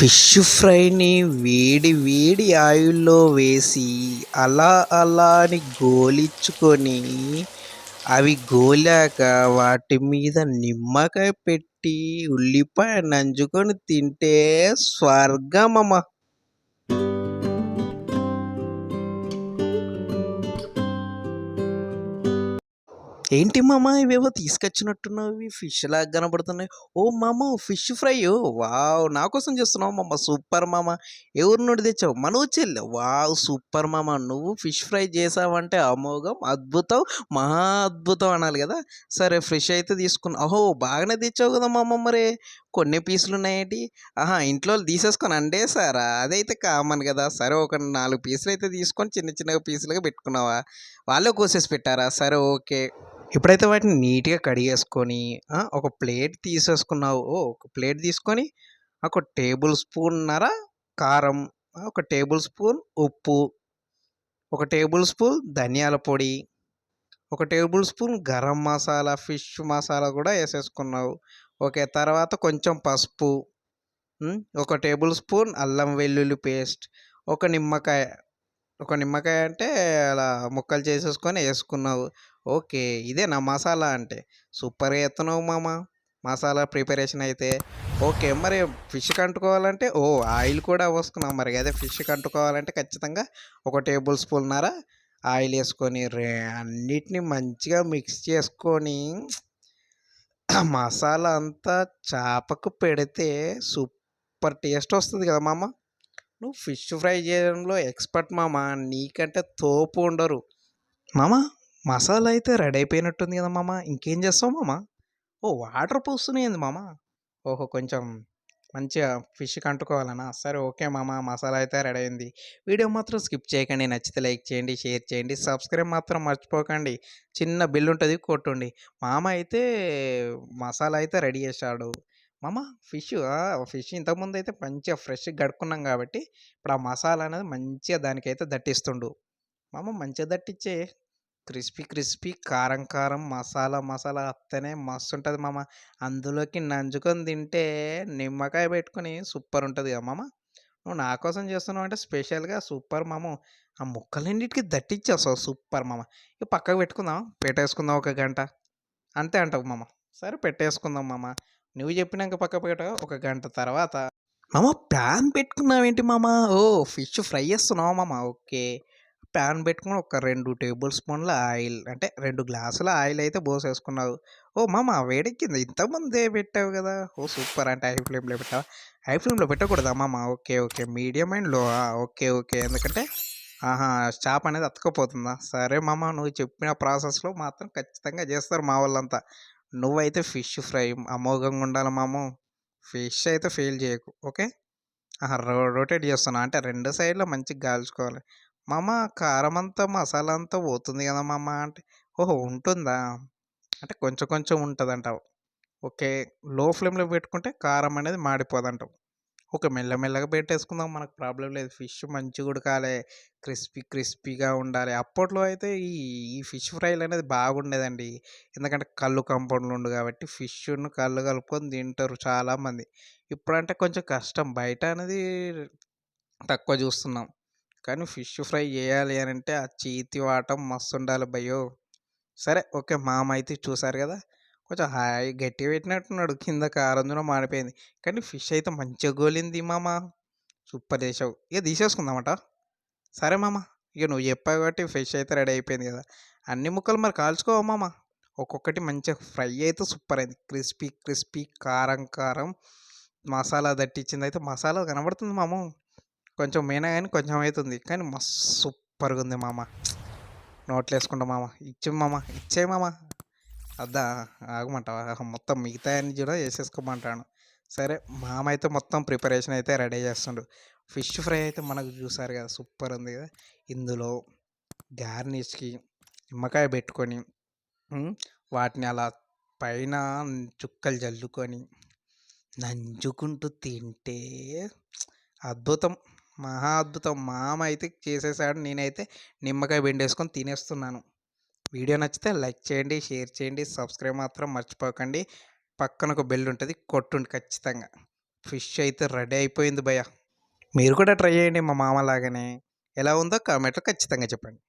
Fish ఫ్రైని వేడి వేడి ఆయిల్లో వేసి అలా అలా అని గోలించుకొని అవి గోలాక వాటి మీద నిమ్మకాయ పెట్టి ఉల్లిపాయ నంజుకొని తింటే స్వర్గమమ్మ. ఏంటి మామ ఇవేవో తీసుకొచ్చినట్టున్నావు ఇవి ఫిష్ లాగా కనబడుతున్నాయి. ఓ మామ ఫిష్ ఫ్రై? వావ్ నా కోసం చేస్తున్నావు మామ. సూపర్ మామ. ఎవరి నుండి తెచ్చావు? మన చెల్లె. వావ్ సూపర్ మామ. నువ్వు ఫిష్ ఫ్రై చేసావంటే అమోఘం అద్భుతం మహా అద్భుతం అనాలి కదా. సరే ఫ్రెష్ అయితే తీసుకున్నా. ఓహో బాగానే తెచ్చావు కదా మామ మరి. కొన్ని పీసులు ఉన్నాయేంటి? ఆహా ఇంట్లో వాళ్ళు తీసేసుకొని అండేసారా అదైతే కామన్ కదా. సరే ఒక నాలుగు పీసులు అయితే తీసుకొని చిన్న చిన్నగా పీసులుగా పెట్టుకున్నావా? వాళ్ళే కోసేసి పెట్టారా? సరే ఓకే. ఇప్పుడైతే వాటిని నీట్గా కడిగేసుకొని ఒక ప్లేట్ తీసేసుకున్నావు ఓ ఒక ప్లేట్ తీసుకొని ఒక టేబుల్ స్పూన్నర కారం ఒక టేబుల్ స్పూన్ ఉప్పు ఒక టేబుల్ స్పూన్ ధనియాల పొడి ఒక table spoon garam masala fish masala కూడా వేసేసుకున్నావు. ఓకే తర్వాత కొంచెం పసుపు ఒక టేబుల్ స్పూన్ అల్లం వెల్లుల్లి పేస్ట్ ఒక నిమ్మకాయ ఒక నిమ్మకాయ అంటే అలా ముక్కలు చేసేసుకొని వేసుకున్నావు. ఓకే. ఇదే నా మసాలా అంటే? సూపర్గా ఎత్తున్నావు మామ. మసాలా ప్రిపరేషన్ అయితే. ఓకే. మరి ఫిష్ కంటుకోవాలంటే? ఓ ఆయిల్ కూడా పోసుకున్నాం మరి. అదే ఫిష్ కంటుకోవాలంటే ఖచ్చితంగా ఒక టేబుల్ స్పూన్నర ఆయిల్ వేసుకొని రే అన్నిటిని మంచిగా మిక్స్ చేసుకొని మసాలా అంతా చేపకు పెడితే సూపర్ టేస్ట్ వస్తుంది కదా మామ. నువ్వు ఫిష్ ఫ్రై చేయడంలో ఎక్స్పర్ట్ మామ? నీకంటే తోపు ఉండరు. మామ మసాలా అయితే రెడీ అయిపోయినట్టుంది కదా మామ. ఇంకేం చేస్తావు మామ? ఓ వాటర్ పోస్తున్నాయి మామ? ఓహో కొంచెం మంచిగా ఫిష్ కంటుకోవాలనా? సరే ఓకే మామ మసాలా అయితే రెడీ అయింది. వీడియో మాత్రం స్కిప్ చేయకండి. నచ్చితే లైక్ చేయండి షేర్ చేయండి. సబ్స్క్రైబ్ మాత్రం మర్చిపోకండి. చిన్న బిల్ ఉంటుంది కొట్టుండి. మామ అయితే మసాలా అయితే రెడీ చేశాడు. మామ ఫిష్ ఫిష్ ఇంతకుముందు అయితే మంచిగా ఫ్రెష్గా గడుక్కున్నాం కాబట్టి ఇప్పుడు ఆ మసాలా అనేది మంచిగా దానికైతే దట్టిస్తుండు. మామ మంచిగా దట్టించే క్రిస్పీ క్రిస్పీ కారం కారం మసాలా మసాలా అత్తనే మస్తు ఉంటుంది మామ. అందులోకి నంజుకొని తింటే నిమ్మకాయ పెట్టుకొని సూపర్ ఉంటుంది కదా మామ. నువ్వు నా కోసం చేస్తున్నావు అంటే స్పెషల్గా సూపర్ మామ. ఆ ముక్కలన్నిటికీ దట్టించేస్తావు సూపర్ మామ. ఇక పక్కకు పెట్టుకుందాం పెట్టేసుకుందాం ఒక గంట. అంతే అంటావు మామ. సరే పెట్టేసుకుందాం మామ. నువ్వు చెప్పినాక పక్క పక్కట ఒక గంట తర్వాత మామ ప్యాన్ పెట్టుకున్నావేంటి మామ? ఓ ఫిష్ ఫ్రై చేస్తున్నావు మామ? ఓకే. ప్యాన్ పెట్టుకుని ఒక రెండు టేబుల్ స్పూన్ల ఆయిల్ అంటే రెండు గ్లాసుల ఆయిల్ అయితే పోసేసుకున్నావు. ఓ మామ వేడెక్కింది. ఇంతకుముందే పెట్టావు కదా. ఓ సూపర్. అంటే హై ఫ్లేమ్లో పెట్టావు? హై ఫ్లేమ్లో పెట్టకూడదా మామ? Okay okay. మీడియం అండ్లో ఓకే ఓకే. ఎందుకంటే ఆహా చాప్ అనేది అతకపోతుందా సరే మామ నువ్వు చెప్పిన ప్రాసెస్లో మాత్రం ఖచ్చితంగా చేస్తారు మా వాళ్ళంతా. నువ్వైతే ఫిష్ ఫ్రై అమోఘంగా ఉండాలి మామ. ఫిష్ అయితే ఫెయిల్ చేయకు ఓకే? రో రొటేట్ చేస్తున్నా. అంటే రెండు సైడ్లో మంచిగా కాల్చుకోవాలి. మామ కారం అంతా మసాలా అంతా పోతుంది కదా మామ? అంటే ఓహో ఉంటుందా? అంటే కొంచెం కొంచెం ఉంటుంది అంటావు ఓకే? లో ఫ్లేమ్లో పెట్టుకుంటే కారం అనేది మాడిపోదంటావు. ఓకే మెల్లమెల్లగా పెట్టేసుకుందాం. మనకు ప్రాబ్లం లేదు. ఫిష్ మంచిగా ఉడకాలి. క్రిస్పీ క్రిస్పీగా ఉండాలి. అప్పట్లో అయితే ఈ ఈ ఫిష్ ఫ్రైలు అనేది బాగుండేదండి. ఎందుకంటే కళ్ళు కంపౌండ్లు ఉండు కాబట్టి ఫిష్ను కళ్ళు కలుపుకొని తింటారు చాలామంది. ఇప్పుడంటే కొంచెం కష్టం. బయట అనేది తక్కువ చూస్తున్నాం. కానీ ఫిష్ ఫ్రై చేయాలి అని అంటే ఆ చేతి వాటం మస్తు ఉండాలి భయో సరే ఓకే. మామ అయితే చూసారు కదా! కొంచెం హాయ్ గట్టిగా పెట్టినట్టున్నాడు కింద కారంజున మాడిపోయింది. కానీ ఫిష్ అయితే మంచిగా గోలింది మామ. సూపర్ చేసావు. ఇక తీసేసుకుందామట. సరే మామ. ఇక నువ్వు చెప్పావు కాబట్టి ఫిష్ అయితే రెడీ అయిపోయింది కదా. అన్ని ముక్కలు మరి కాల్చుకోవా మామ? ఒక్కొక్కటి మంచిగా ఫ్రై అయితే సూపర్ అయింది. క్రిస్పీ క్రిస్పీ కారం కారం. మసాలా దట్టించింది అయితే మసాలా కనబడుతుంది మామ. కొంచెం మీనా కానీ కొంచెం అవుతుంది. కానీ మస్తు సూపర్గా ఉంది మామ. నోట్లు వేసుకుంటా మామ. ఇచ్చే మామ. ఇచ్చే మామ. అద్దా ఆగమంటావా? మొత్తం మిగతా అన్ని కూడా వేసేసుకోమంటాను. సరే మామ అయితే మొత్తం ప్రిపరేషన్ అయితే రెడీ చేస్తుండు. ఫిష్ ఫ్రై అయితే మనకు చూసారు కదా సూపర్ ఉంది కదా. ఇందులో గార్నిష్కి నిమ్మకాయ పెట్టుకొని వాటిని అలా పైన చుక్కలు జల్లుకొని నంచుకుంటూ తింటే అద్భుతం మహా అద్భుతం. మామ అయితే చేసేసాడు నేనైతే నిమ్మకాయ బెండేసుకొని తినేస్తున్నాను. వీడియో నచ్చితే లైక్ చేయండి షేర్ చేయండి సబ్స్క్రైబ్ మాత్రం మర్చిపోకండి. పక్కన ఒక బెల్ ఉంటుంది కొట్టుండి ఖచ్చితంగా. ఫిష్ అయితే రెడీ అయిపోయింది భయ మీరు కూడా ట్రై చేయండి మా మామ లాగానే. ఎలా ఉందో కామెంట్లో ఖచ్చితంగా చెప్పండి.